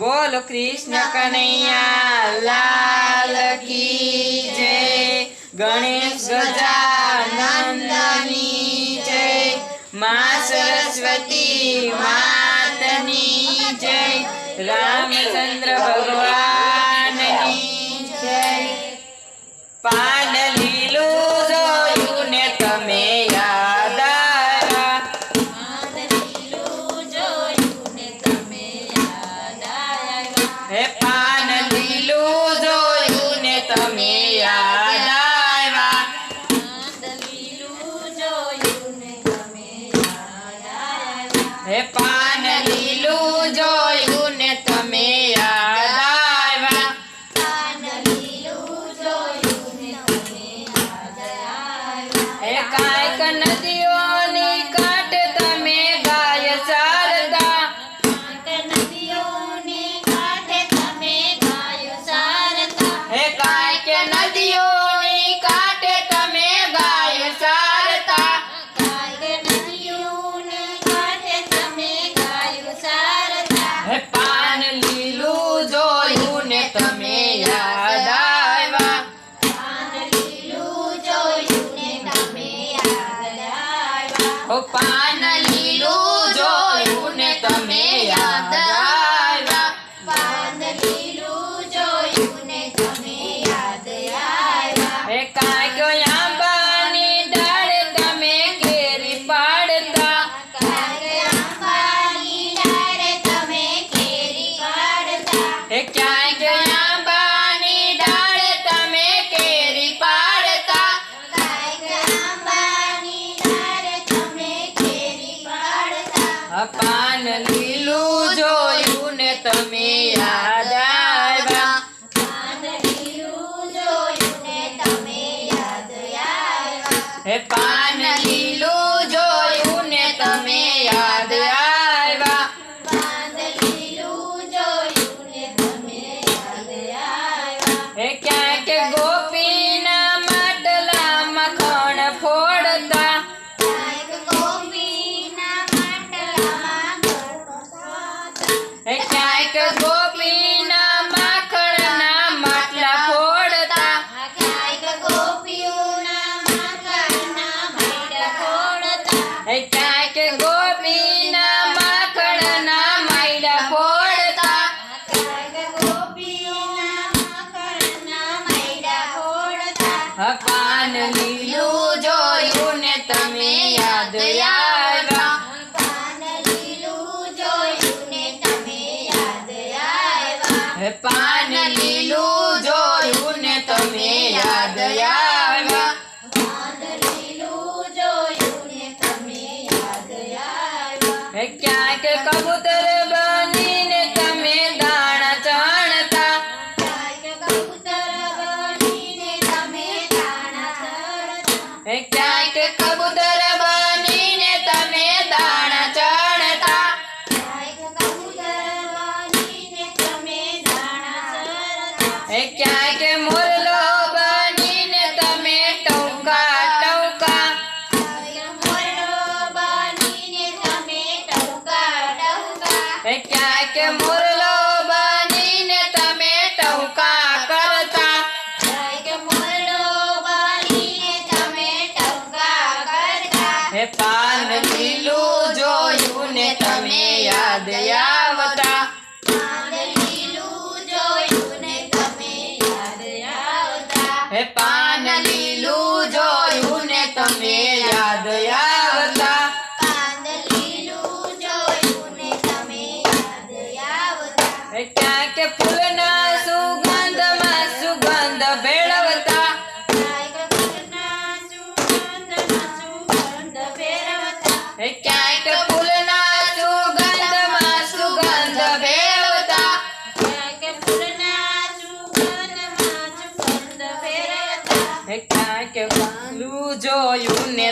બોલો કૃષ્ણ કનૈયા, લાલ કી જય. ગણેશ ગજાનંદની જય. મા સરસ્વતી માતની જય. રામચંદ્ર ભગવાનની હે પાન લીલું જોયું ને તમે યાદ આવ્યા? હે કાંઈક નદીઓની também. આ પાન લીલું જોયું ને તમે યાદ આવ્યા. હે પાન લીલું હા પાન લીલું જોયું ને તમે યાદ આવ્યા હે પાન લીલું જોયું ને તમે યાદ આવ્યા હે ક્યાંક કબૂતર હે પાન લીલું જોયું ને તમે યાદ આવતા. હે ક્યાંક ફૂલના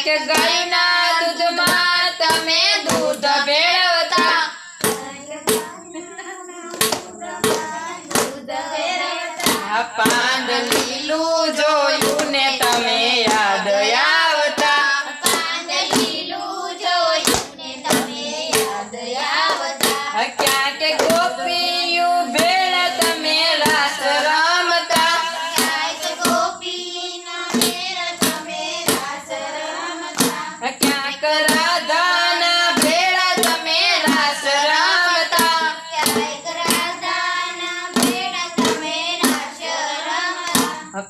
ક્યાંક ગાયના દૂધમાં તમે દૂધ આ